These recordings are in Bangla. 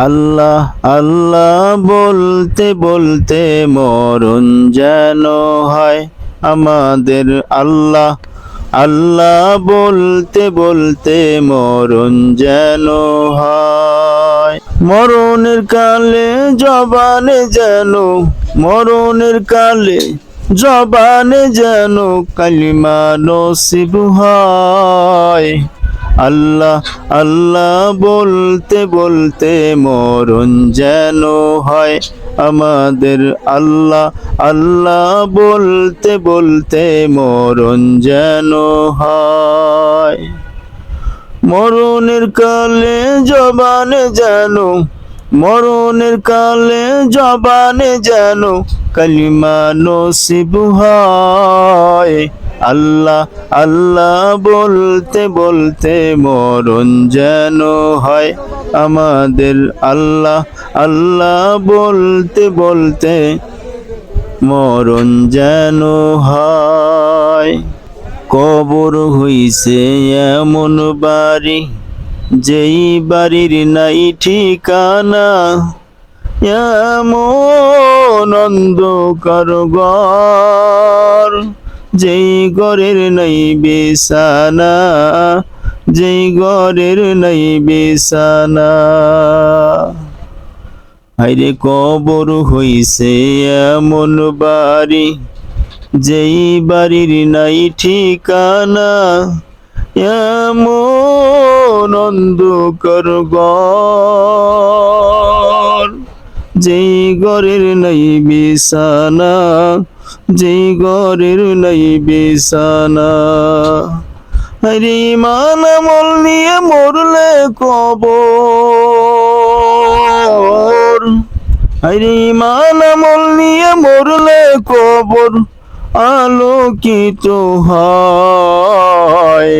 আল্লাহ আল্লাহ বলতে বলতে মরণ যেন হয় আমাদের আল্লাহ। আল্লাহ বলতে বলতে মরণ যেন হয়। মরণের কালে জবানে যেন, মরণের কালে জবানে যেন কালিমা নসিব হয়। আল্লাহ আল্লাহ বলতে বলতে মরণ যেন হয়। আমাদের আল্লাহ আল্লাহ বলতে বলতে মরণ যেন হয়। মরণের কালে জবানে যেন, মরণের কালে জবানে যেন, কালিমা নসিব হয়। আল্লাহ আল্লাহ বলতে বলতে মরণ যেন হয় আমাদের। আল্লাহ আল্লাহ বলতে বলতে মরণ যেন হয়। কবর হইছে এমন বাড়ি, যেই বাড়ির নাই ঠিকানা। এমন অন্ধকার ঘর যেই ঘরের নাই বিছানা, যেই ঘরের নাই বিছানা। হাইরে কবর হইছে এমন বাড়ি, যেই বাড়ির নাই ঠিকানা, এমন অন্ধকার ঘর। যেই ঘরের নাই বিছানা যেই ঘরের নাই বিছানা। আরে ইমান আমল নিয়ে মরলে কবর। আরে ইমান আমল নিয়ে মরলে কবর আলোকিত হয়।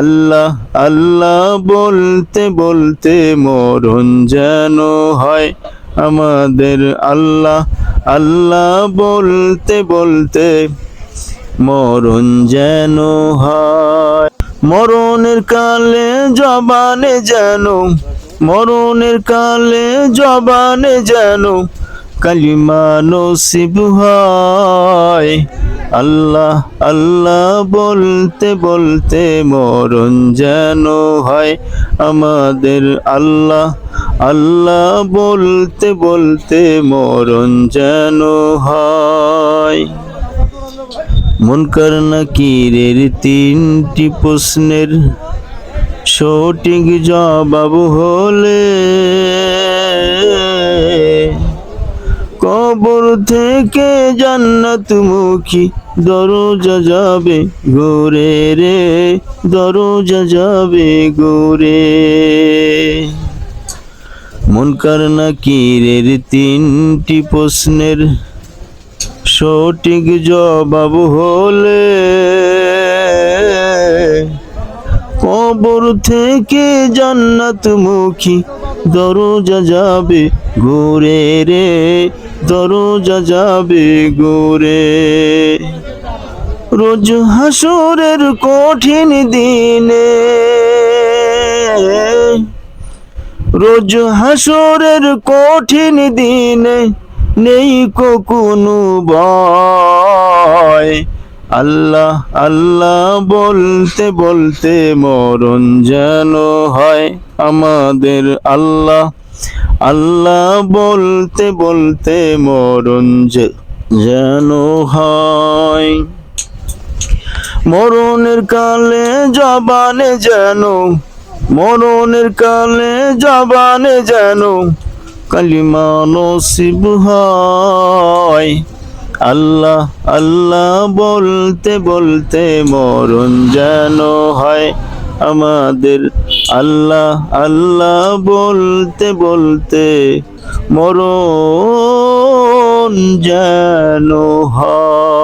আল্লাহ আল্লাহ বলতে বলতে মরণ যেন হয়। আমাদের আল্লাহ আল্লাহ বলতে বলতে মরণ যেন হয়। মরণের কালে জবানে যেন, মরণের কালে জবানে যেন কালিমা নসিব হয়। আল্লাহ আল্লাহ বলতে বলতে মরণ যেন হয়। আমাদের আল্লাহ আল্লাহ বলতে বলতে মরণ যেন হয়। মুনকার নাকিরের তিনটি প্রশ্নের সঠিক জবাব হলে কবর থেকে জান্নাত মুখী দরজা যাবে গোরে রে, দরজা যাবে গোরে মুনকার নাকিরের তিনটি প্রশ্নের সঠিক জবাব হলে কবর থেকে জান্নাত মুখী দরজা যাবে ঘুরে রে, দরজা যাবে ঘুরে। রোজ হাসরের কঠিন দিনে রোজ হাসরের কঠিন দিনে নেই কোনো ভয়। আল্লাহ আল্লাহ বলতে বলতে মরণ যেন হয় আমাদের আল্লাহ। আল্লাহ বলতে বলতে মরণ যেন হয়। মরণের কালে জবানে যেন মরণের কালে জবানে যেন কালিমা নসিব হয়। আল্লাহ আল্লাহ বলতে বলতে মরণ যেন হয় আমাদের। আল্লাহ আল্লাহ বলতে বলতে মরণ যেন হয়।